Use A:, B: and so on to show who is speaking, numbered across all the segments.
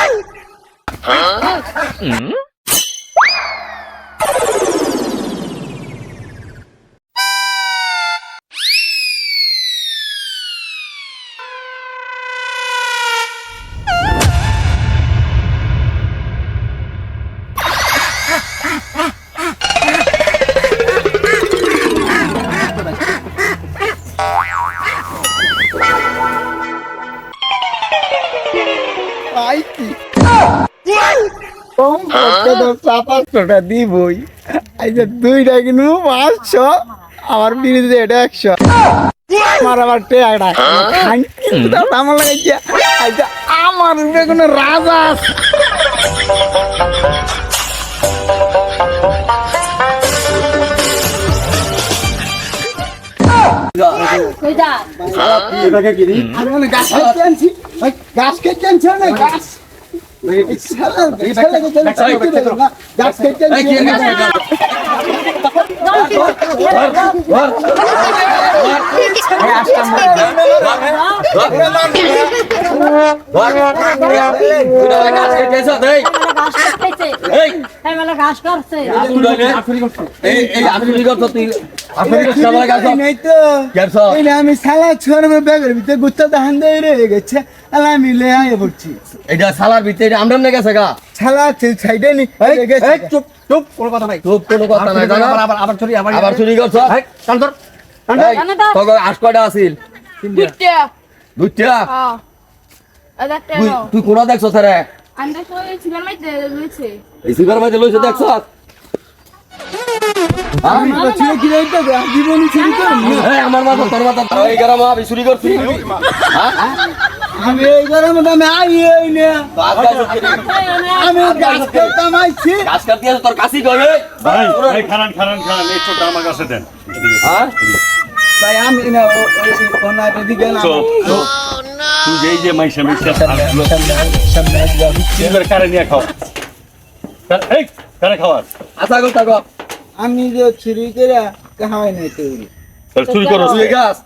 A: I কি কম করতে তো সাতাশশোটা দিবই আচ্ছা দুইটা কিনু পাঁচশো আমার বিরুদ্ধে এটা একশো আমার আবার টেয়াটা আমার লাগাইছে আচ্ছা আমার উপরে কোনো রাজা আছে গাছ কেটে আনছি না গাছ। গাছ কেটে আনছি
B: হ্যাঁ
A: আমি ছোড়বে ব্যাগের ভিতরে গুত্তা দাহান দিয়ে রয়ে গেছে। আমি লে আয় পড়ছি।
C: এটা সালার ভিতরে আমরা গেছে গা।
A: শালা সাইডে নি
C: চুপ চুপ। কোনো কথা নাই। চুপ কোনো কথা নাই। আবার আবার চুরি আবার আবার চুরি করছ? আছিল?
D: দুইটা।
C: তুই। কোনা দেখছ তারে
D: আমি দেখো এই সিগার মাইতে রয়েছে
C: এই সিগার মাঝে লইছে দেখছ
A: আমি তো ছিল কি রে তো জীবন চুরি করব
C: এই আমার মাথা তোর মাথা এই গরম আমি চুরি করছি হ্যাঁ
A: আমি এই গরম আমি আই এই না আমি গাছ করতাম আইছি
C: গাছ আছে তোর কাশি করে
E: ভাই ভাই খারান খারান খারান এই ছোট আমার কাছে দেন
C: হ্যাঁ
A: ভাই আমি না ওই ওনার দিকে না
E: তুই যে মাইসা মাইসা এবার কারে নিয়ে খাও? এই কারে খাওয়ার?
C: আশা গো থাকো
A: আমি যে চুরি করে খাওয়াই নাই
E: তাহলে চুরি করস
C: তুই গাছ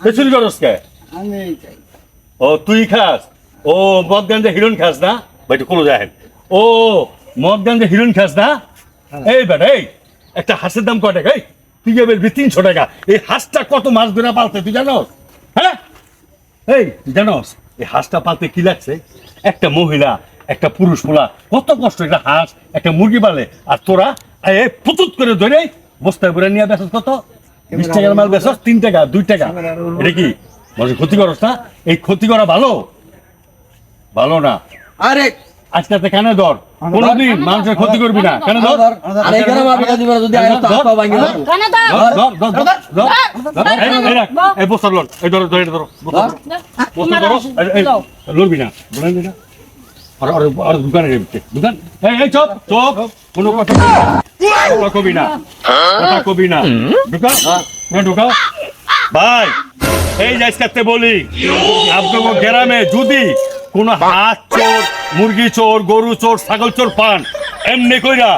E: তুই চুরি করস কে?
A: আমি
E: ও তুই খাস? ও মদ গাঞ্জা হিরোইন খাস না? ভাই একটু কোনো যায় ও মদ গাঞ্জা হিরোইন খাস না? এই বেটা এই একটা হাঁসের দাম কয় টাকা? এই তুই যাবে তিনশো টাকা। এই হাঁসটা কত মাছ ধরে পালতে তুই জানো হ্যাঁ? এই জানোস এই হাঁসটা পালতে কি লাগছে? একটা মহিলা একটা পুরুষ পোলা কত কষ্ট একটা হাঁস একটা মুরগি পালে আর তোরা এ পুতুত করে ধরে বস্তায় ভরে নিয়ে বেসস কত? বিশ টাকার মাল বেসস তিন টাকা দুই টাকা। এটা কি? মানে ক্ষতি করস না? এই ক্ষতি করা ভালো? ভালো না।
C: আরে
E: আজকে কেন ধর কোনোদিন মানুষের ক্ষতি করবি না কেন ধর
C: এই গরম যদি যদি আয় তো হাত পা ভাঙি দেবো।
B: কেন তো
E: ধর, এই, এই বস্তা লড়বি না, লড়বি না। আর- আর- আর দোকানে যাবি, দোকান, এই, এই, চুপ, চুপ, কোনো কথা কবি না, কথা কবি না, কথা কবি না, ঢুকা, না ঢুকা। ভাই এই যে আজকে বলি আপনার গ্রামে যদি কোনো হাত চোর মুরগি চোর গরু চোর ছাগল চোর পান। এমনি কইরা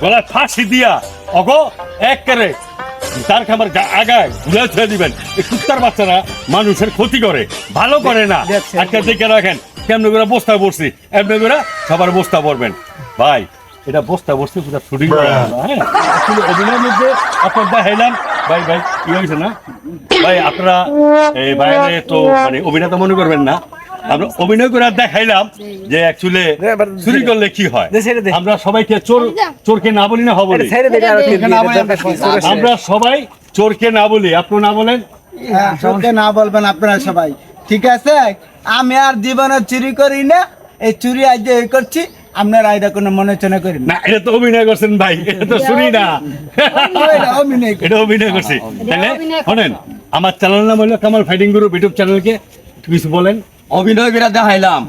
E: গলায় ফাঁসি দিয়া অগ এক করে তার খাবার আগায় ঘুরে ছেড়ে দিবেন। এই কুত্তার বাচ্চারা মানুষের ক্ষতি করে ভালো করে না। একটা দেখে রাখেন কেমন করে বস্তা পড়ছি এমনি করে সবার বস্তা পড়বেন ভাই এটা বস্তা বসতে পুরো শুটিং করা হ্যাঁ। আসলে অভিনয়ের মধ্যে আপনার দেখাইলাম। ভাই ভাই কি হয়েছে না? ভাই আপনারা এই বাইরে তো মানে অভিনেতা মনে করবেন না। আমরা অভিনয় করে দেখাইলাম যে অ্যাকচুয়ালি চুরি করলে কি হয়? আমরা সবাইকে চোর চোরকে না বলি না হব আমরা সবাই চোরকে না বলি। আপনি না বলেন?
A: হ্যাঁ, সবকে না বলবেন আপনারা সবাই। ঠিক আছে? আমি আর জীবনে চুরি করি না। এই চুরি আজ যে করছি আপনারা এটা কোনো মনে চনে করেন না।
E: না এটা তো অভিনয় করছেন ভাই। এটা তো শুনি না।
A: এটা অভিনয়
E: অভিনয় করছি। তাহলে শোনেন আমার চ্যানেল নাম হলো কামাল ফাইটিং গ্রুপ ইউটিউব চ্যানেলকে কিছু বলেন।
C: অভিনয় করে দেখাইলাম।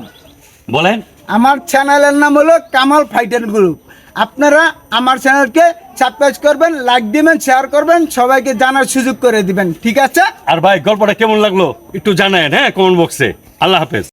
E: বলেন।
A: আমার চ্যানেলের নাম হলো কামাল ফাইটার গ্রুপ। আপনারা আমার চ্যানেলকে সাবস্ক্রাইব করবেন লাইক দিবেন শেয়ার করবেন সবাইকে জানার সুযোগ করে দিবেন। ঠিক আছে?
E: আর ভাই গল্পটা কেমন লাগল? একটু জানায়েন হ্যাঁ কমেন্ট বক্সে আল্লাহ হাফেজ।